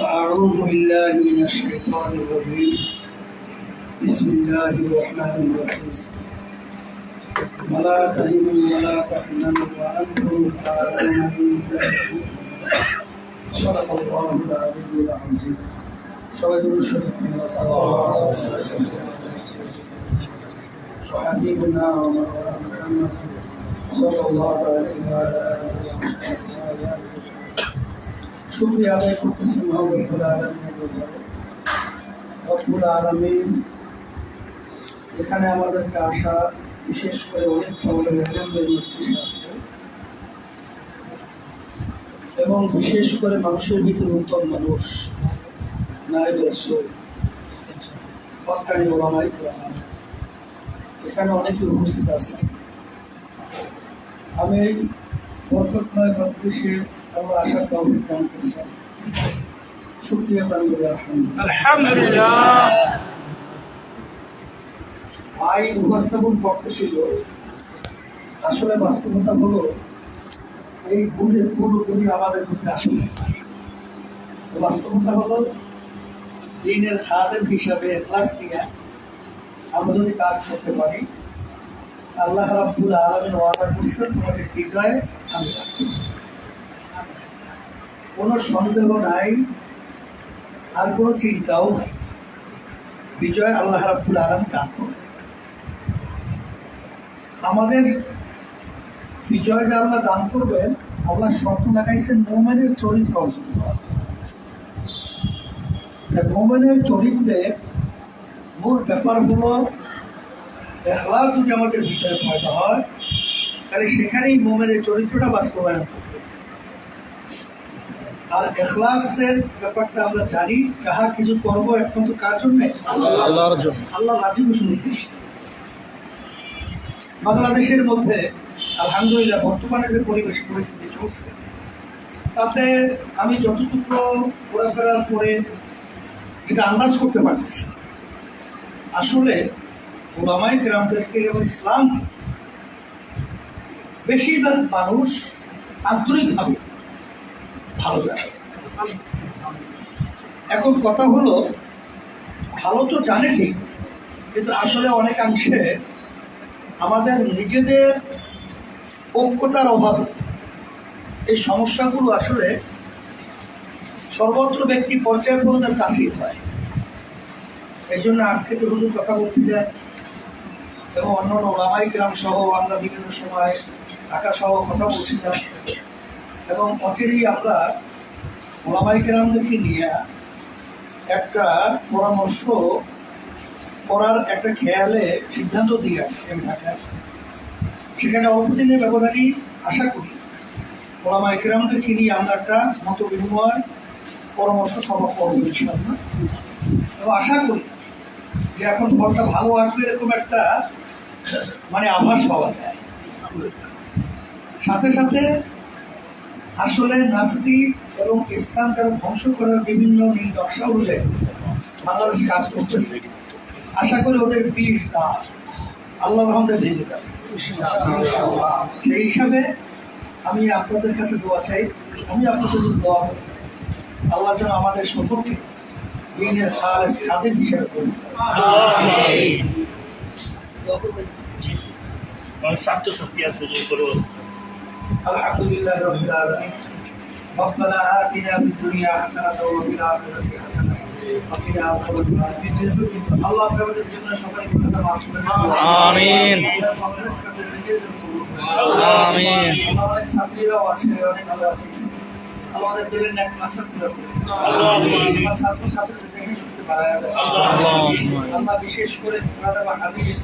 أعوذ بالله من الشيطان الرجيم بسم الله الرحمن الرحيم ولا تهنوا ولا تحزنوا وأنتم الأعلون صدق الله العلي العظيم صدق الله وحبيبنا ومولانا محمد صلى الله عليه وعلى آله وصحبه শুক্রিয়া আদায় করতেছি মহাবুল আলমিনের রব্বুল আলমিন এখানে আমাদেরকে আসা বিশেষ করে অনেক আমাদের মেহমানদের মধ্যে আছে এবং বিশেষ করে মানুষের ভিতরে উত্তম মানুষ নায়ব রসুল হকানি ওলামাই কেরাম। এখানে অনেকে উপস্থিত আছে। আমি এই বরকতময় মজলিসে আশা তৌফিক দান করছেন আলহামদুলিল্লাহ। ভাই উপস্থাপন করতেছিল আসলে বাস্তবতা হলো, এই গুণের পুরোপুরি আমাদের মধ্যে আসলে বাস্তবতা হলো, দিনের খাদেম হিসাবে ক্লাস নিয়ে আমরা যদি কাজ করতে পারি, আল্লাহ রাব্বুল আলমিন ওয়াদা করছেন, তোমাদের বিজয় আমি কোনো সন্দেহ নাই, আর কোনো চিন্তাও নাই। বিজয় আল্লাহ রাব্বুল আলম দান আমাদের বিজয় যে আল্লাহ দান করবেন, আল্লাহ শর্ত লাগাইছেন মোমেনের চরিত্র অর্জন করা মোমেনের চরিত্রের মূল ব্যাপার হলো এখলাস যদি আমাদের ভিতরে পয়দা হয় তাহলে সেখানেই মোমেনের চরিত্রটা বাস্তবায়ন আর এখলাসের ব্যাপারটা আমরা জানি যাহা কিছু করব একমাত্র কার জন্যে? আল্লাহর জন্য। আল্লাহ রাজি ঘোষণ বাংলাদেশের মধ্যে আলহামদুলিল্লাহ বর্তমানে যে পরিবেশ পরিস্থিতি চলছে তাতে আমি যতটুকু ঘোরাফেরার পরে যেটা আন্দাজ করতে পারতেছি। আসলে ওলামাই গ্রামদেরকে এবং ইসলাম বেশিরভাগ মানুষ আন্তরিকভাবে ভালো জানে। এখন কথা হলো, ভালো তো জানে ঠিক, কিন্তু আসলে অনেকাংশে আমাদের নিজেদের ঐক্যতার অভাবে এই সমস্যাগুলো আসলে সর্বত্র ব্যক্তি পর্যায় পর্যন্ত হয়। এই জন্য আজকে তো হুজুর কথা বলছিলেন এবং অন্যান্য ওলামাই গ্রাম সহ আমরা বিভিন্ন সময় ঢাকা সহ কথা বলছিলাম। এবং অচিরেই আমরা ওলামাই গ্রামদেরকে নিয়ে একটা পরামর্শ করার একটা খেয়ালে সিদ্ধান্ত দিয়ে আসছে আমি ঢাকায়। সেখানে অল্প দিনের ব্যবধানই আশা করি ওলামা একরামদেরকে নিয়ে আমরা একটা মত বিনিময় পরামর্শ সভা করব ইনশাআল্লাহ। এবং আশা করি যে এখন ফলটা ভালো আসবে এরকম একটা মানে আভাস পাওয়া যায়। সাথে সাথে আসলে নাস্তিক এবং ইসলামকে ধ্বংস করার বিভিন্ন নির্দশা অনুযায়ী বাংলাদেশ কাজ করতেছে। আশা করি ওদের বিষ না আল্লাহ রহমতে ভেঙে যাবে। সেই হিসাবে আমি আপনাদের কাছে দোয়া চাই। আমি আপনাদের দোয়া করি। আল্লাহ যেন আমাদের সকলকে দিনের হাল খাদের হিসাবে করি ছাত্রছাত্রী আছে করে আলহামদুলিল্লাহ রবিল আলমিন ربنا آتنا في الدنيا حسنة وفي الآخرة حسنة وقنا عذاب النار আল্লাহ আপনাদের জন্য সবাই কথা মাফ করে দিন। আমিন। আমিন। আমাদের ন্যাক মাসার পুরো আমার ছাত্র ছাত্রীদের শুনতে পারা যাবে আল্লাহ বিশেষ করে কোরআন হাদিস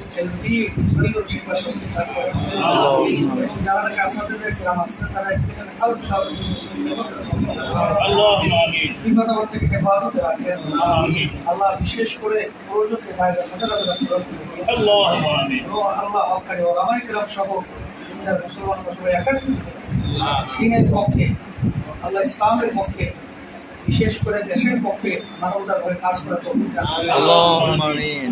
শরীর যারা গ্রাম আছে তারা সব আল্লাহ থেকে হেফাজতে রাখেন। আল্লাহ বিশেষ করে প্রয়োজনকে বাইরে সচেতন রাখেন আল্লাহ ও কিরাম সহ মুসলমান সবাই দিনের পক্ষে আল্লাহ ইসলামের পক্ষে বিশেষ করে দেশের পক্ষে মানবতার হয়ে কাজ করা চলতে আল্লাহুম্মা আমিন।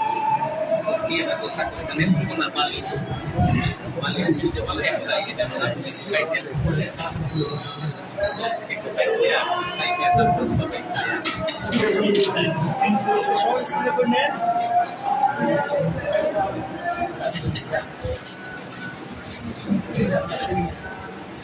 বালিশ বালিশ মিশতে বলে একটাই এটা মনে হয় কাইটেল একটু কাইটেল কাইটেল তো সবাই খায়